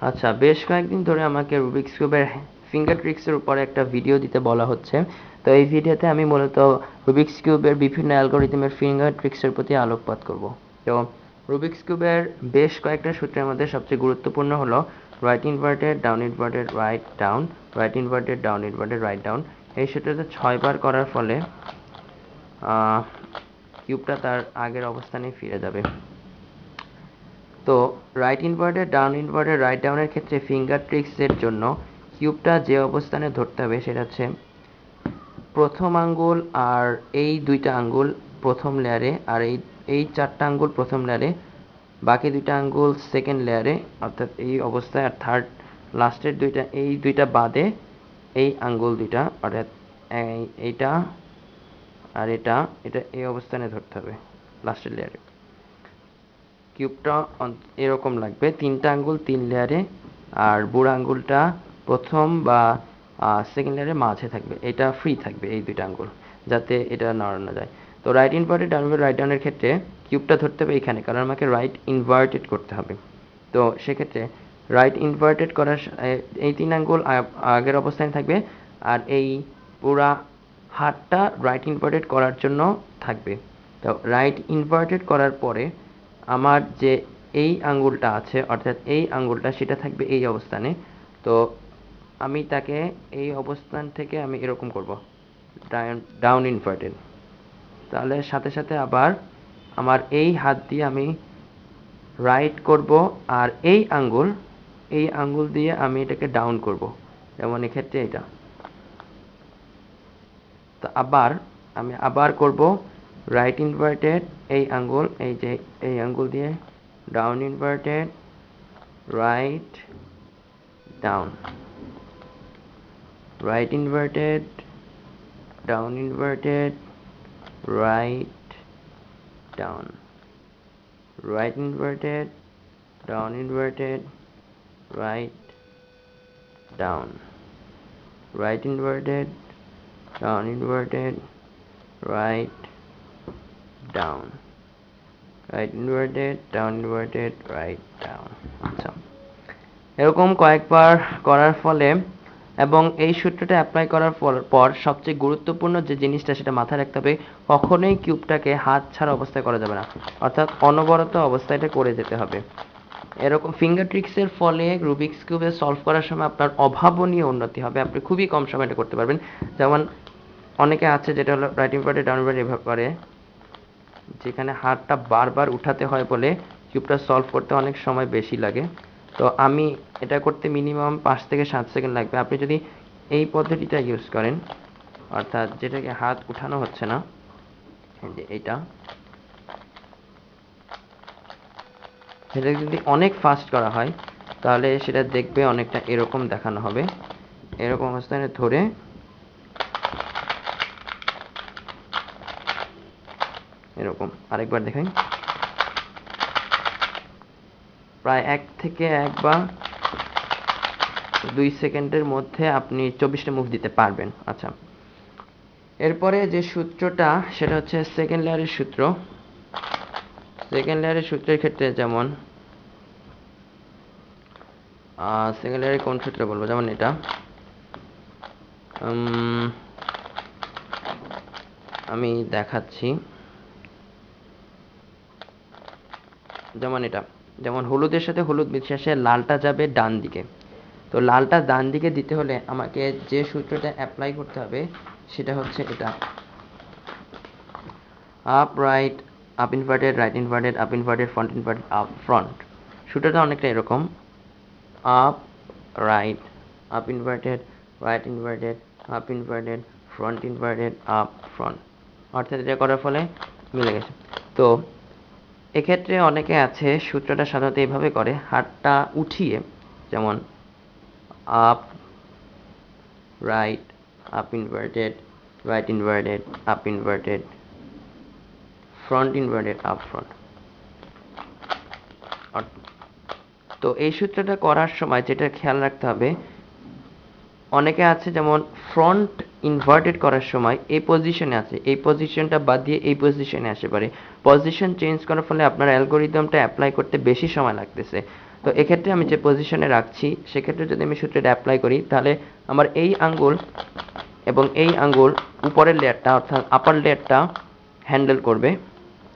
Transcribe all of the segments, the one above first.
আচ্ছা বেশ কয়েকদিন ধরে আমাকে রুবিক্স কিউবের ফিঙ্গার ট্রিক্সের উপরে একটা ভিডিও দিতে বলা হচ্ছে। তো এই ভিডিওতে আমি মূলত রুবিক্স কিউবের বিভিন্ন অ্যালগোরিদমের ফিঙ্গার ট্রিক্সের প্রতি আলোকপাত করব। তো রুবিক্স কিউবের বেশ কয়েকটা সূত্রের মধ্যে সবচেয়ে গুরুত্বপূর্ণ হলো right inverted down inverted right down right inverted down inverted right down এই সূত্রটা ছয়বার করার ফলে কিউবটা তার আগের অবস্থানে ফিরে যাবে। তো right inverted down inverted right ডাউনের ক্ষেত্রে ফিঙ্গার ট্রিক্সের জন্য কিউবটা যে অবস্থানে ধরতে হবে সেটা হচ্ছে প্রথম আঙ্গুল আর এই দুইটা আঙ্গুল প্রথম লেয়ারে আর এই এই চারটা আঙ্গুল প্রথম লেয়ারে বাকি দুইটা আঙ্গুল সেকেন্ড লেয়ারে অর্থাৎ এই অবস্থায় আর থার্ড লাস্টের দুইটা, এই দুইটা বাদে এই আঙ্গুল দুইটা, অর্থাৎ এইটা আর এটা এটা এই অবস্থানে ধরতে হবে লাস্টের লেয়ারে কিউবটা এরকম লাগবে। তিনটা আঙ্গুল, তিন লেয়ারে আর বুড়ো আঙ্গুলটা প্রথম বা সেকেন্ড লেয়ারের মাঝে থাকবে। এটা ফ্রি থাকবে এই দুইটা আঙ্গুল, যাতে এটা নাড়ানো যায়। তো রাইট ইনভার্টেড ডাউন রাইট ডাউনের ক্ষেত্রে কিউবটা ধরতে হবে এখানে, কারণ আমাকে রাইট ইনভার্টেড করতে হবে। তো সেক্ষেত্রে রাইট ইনভার্টেড করার এই তিন আঙ্গুল আগের অবস্থায় থাকবে। আর এই পুরা হাতটা রাইট ইনভার্টেড করার জন্য থাকবে। তো রাইট ইনভার্টেড করার পরে আমার যে এই আঙ্গুলটা আছে, অর্থাৎ এই আঙ্গুলটা, সেটা থাকবে এই অবস্থানে। তো আমি তাকে এই অবস্থান থেকে আমি এরকম করব ডাউন ইনভার্টেড। তাহলে সাথে সাথে আবার আমার এই হাত দিয়ে আমি রাইট করব, আর এই আঙ্গুল এই আঙ্গুল দিয়ে আমি এটাকে ডাউন করব। যেমন এক্ষেত্রে এটা। তো আবার আমি আবার করব রাইট ইনভার্টেড এই আঙ্গুল এই যে এই আঙ্গুল দিয়ে down inverted right down right inverted down inverted right down right inverted down inverted right down right inverted down inverted right down. Right inverted down inverted right down. আচ্ছা এরকম কয়েকবার করার ফলে এবং এই সূত্রটা অ্যাপ্লাই করার পর সবচেয়ে গুরুত্বপূর্ণ যে জিনিসটা সেটা মাথায় রাখতে হবে, কখনোই কিউবটাকে হাত ছাড়া অবস্থায় করা যাবে না। অর্থাৎ অনবরত অবস্থায় এটা করে যেতে হবে। এরকম ফিঙ্গার ট্রিক্সের ফলে রুবিক্স কিউবে সলভ করার সময় আপনার অভাবনীয় উন্নতি হবে। আপনি খুবই কম সময় এটা করতে পারবেন। যেমন অনেকে আছে যেটা হলো রাইট ইনভার্টেড ডাউন এভাবে করে। যেখানে হাতটা বারবার উঠাতে হয় বলে কিউবটা সলভ করতে অনেক সময় বেশি লাগে। তো আমি এটা করতে মিনিমাম পাঁচ থেকে সাত সেকেন্ড লাগবে। আপনি যদি এই পদ্ধতিটা ইউজ করেন, অর্থাৎ যেটাকে হাত উঠানো হচ্ছে না যে এইটা, সেটা যদি অনেক ফাস্ট করা হয়, তাহলে সেটা দেখবে অনেকটা এরকম দেখানো হবে। এরকম অবস্থানে ধরে এরকম। আরেকবার দেখাই। প্রায় এক থেকে এক বা দুই সেকেন্ডের মধ্যে আপনি চব্বিশটা মুভ দিতে পারবেন। আচ্ছা। এরপরে যে সূত্রটা, সেটা হচ্ছে সেকেন্ড লেয়ারের সূত্র। সেকেন্ড লেয়ারের সূত্রের ক্ষেত্রে যেমন সেকেন্ড লেয়ারের কোন সূত্র বলব? যেমন এটা। আমি দেখাচ্ছি। যেমন এটা, যেমন হলুদের সাথে হলুদ মিশে লালটা যাবে ডান দিকে। তো লালটা ডান দিকে দিতে হলে আমাকে যে সূত্রটা অ্যাপ্লাই করতে হবে সেটা হচ্ছে এটা। Up right up inverted right inverted up inverted front inverted up front সূত্রটা অনেকটা এরকম। Up right up inverted right inverted up inverted front inverted up front অর্থাৎ এটা করার ফলে মিলে গেছে। তো এক্ষেত্রে অনেকে আছে, সূত্রটা সাধারণত এইভাবে করে, হাতটা উঠিয়ে, যেমন up right up inverted right inverted up inverted front inverted up front তো এই সূত্রটা করার সময় যেটা খেয়াল রাখতে হবে, অনেকে আছে যেমন ফ্রন্ট ইনভার্টেড করার সময় এই পজিশনে আছে। এই পজিশনটা বাদ দিয়ে এই পজিশনে আসতে পারে। পজিশন চেঞ্জ করার ফলে আপনার অ্যালগোরিদমটা অ্যাপ্লাই করতে বেশি সময় লাগতেছে। তো এক্ষেত্রে আমি যে পজিশনে রাখছি, সেক্ষেত্রে যদি আমি সূত্রটা অ্যাপ্লাই করি, তাহলে আমার এই আঙ্গুল এবং এই আঙ্গুল উপরের লেয়ারটা অর্থাৎ আপার লেয়ারটা হ্যান্ডেল করবে।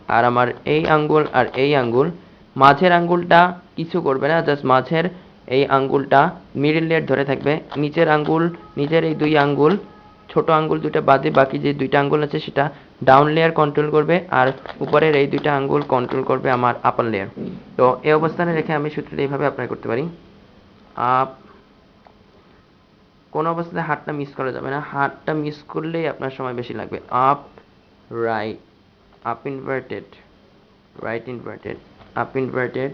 আর আমার এই আঙ্গুল আর এই আঙ্গুল, মাঝের আঙ্গুলটা কিছু করবে না জাস্ট মাঝের এই আঙ্গুলটা মিডল লেয়ার ধরে থাকবে। নিচের আঙ্গুল নিচের এই দুই আঙ্গুল ছোট আঙ্গুল দুটো বাদে বাকি যে দুইটা আঙ্গুল আছে সেটা ডাউন লেয়ার কন্ট্রোল করবে আর উপরের এই দুইটা আঙ্গুল কন্ট্রোল করবে আমার আপার লেয়ার তো এই অবস্থানে রেখে আমি সূত্রটা এইভাবে অ্যাপ্লাই করতে পারি। আপ, কোন অবস্থাতে হাতটা মিস করা যাবে না। হাতটা মিস করলেই আপনার সময় বেশি লাগবে। Up right up inverted right inverted up inverted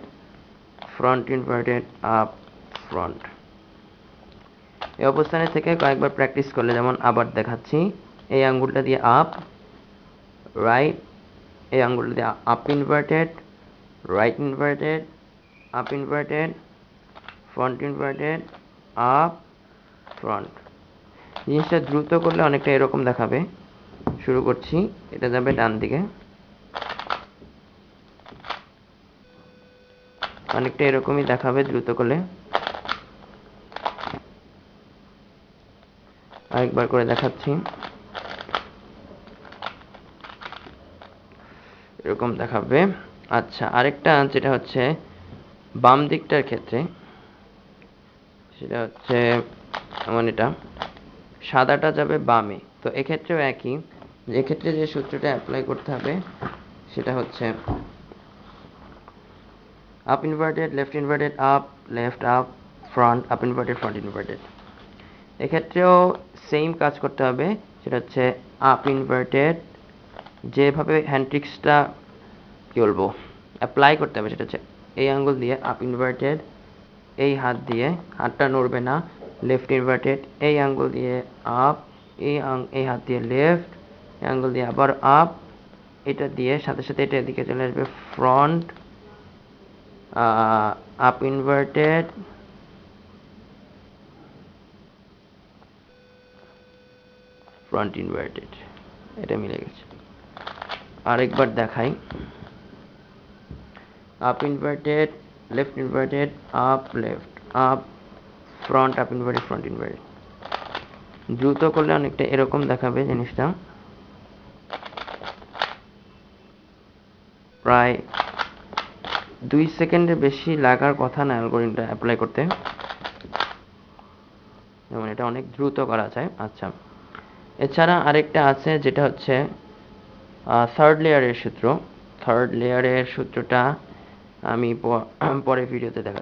front inverted up front এই অবস্থানে থেকে কয়েকবার প্র্যাকটিস করলে, যেমন আবার দেখাচ্ছি, এই আঙ্গুলটা দিয়ে আপ রাইট এই আঙ্গুলটা দিয়ে up inverted right inverted up inverted front inverted up front জিনিসটা দ্রুত করলে অনেকটা এরকম দেখাবে। শুরু করছি, এটা যাবে ডান দিকে। অনেকটা এরকমই দেখাবে দ্রুত করলে। আরেকবার করে দেখাচ্ছি। এরকম দেখাবে। আচ্ছা আরেকটা যেটা হচ্ছে বাম দিকটার ক্ষেত্রে, সেটা হচ্ছে যেমন এটা, সাদাটা যাবে বামে। তো এক্ষেত্রেও একই, এক্ষেত্রে যে সূত্রটা অ্যাপ্লাই করতে হবে, সেটা হচ্ছে up inverted left inverted up left up front up inverted front inverted এক্ষেত্রেও সেম কাজ করতে হবে, সেটা হচ্ছে আপ ইনভার্টেড যেভাবে হ্যান্ডট্রিক্সটা কী বলব অ্যাপ্লাই করতে হবে, সেটা হচ্ছে এই আঙ্গুল দিয়ে আপ ইনভার্টেড এই হাত দিয়ে, হাতটা নড়বে না লেফট ইনভার্টেড এই আঙ্গুল দিয়ে আপ এই এই হাত দিয়ে লেফট এই আঙ্গুল দিয়ে আবার আপ এটা দিয়ে সাথে সাথে এটা এদিকে চলে আসবে front up inverted front inverted এটা মিলে গেছে। আরেকবার দেখাই। Up inverted left inverted up left up front up inverted front inverted দ্রুত করলে অনেকটা এরকম দেখাবে জিনিসটা। প্রায় দুই সেকেন্ডের বেশি লাগার কথা না অ্যালগোরিদমটা অ্যাপ্লাই করতে। যেমন এটা অনেক দ্রুত করা যায়। আচ্ছা। এছাড়া আরেকটা আছে যেটা হচ্ছে থার্ড লেয়ারের সূত্র। থার্ড লেয়ারের সূত্রটা আমি পরে ভিডিওতে দেখা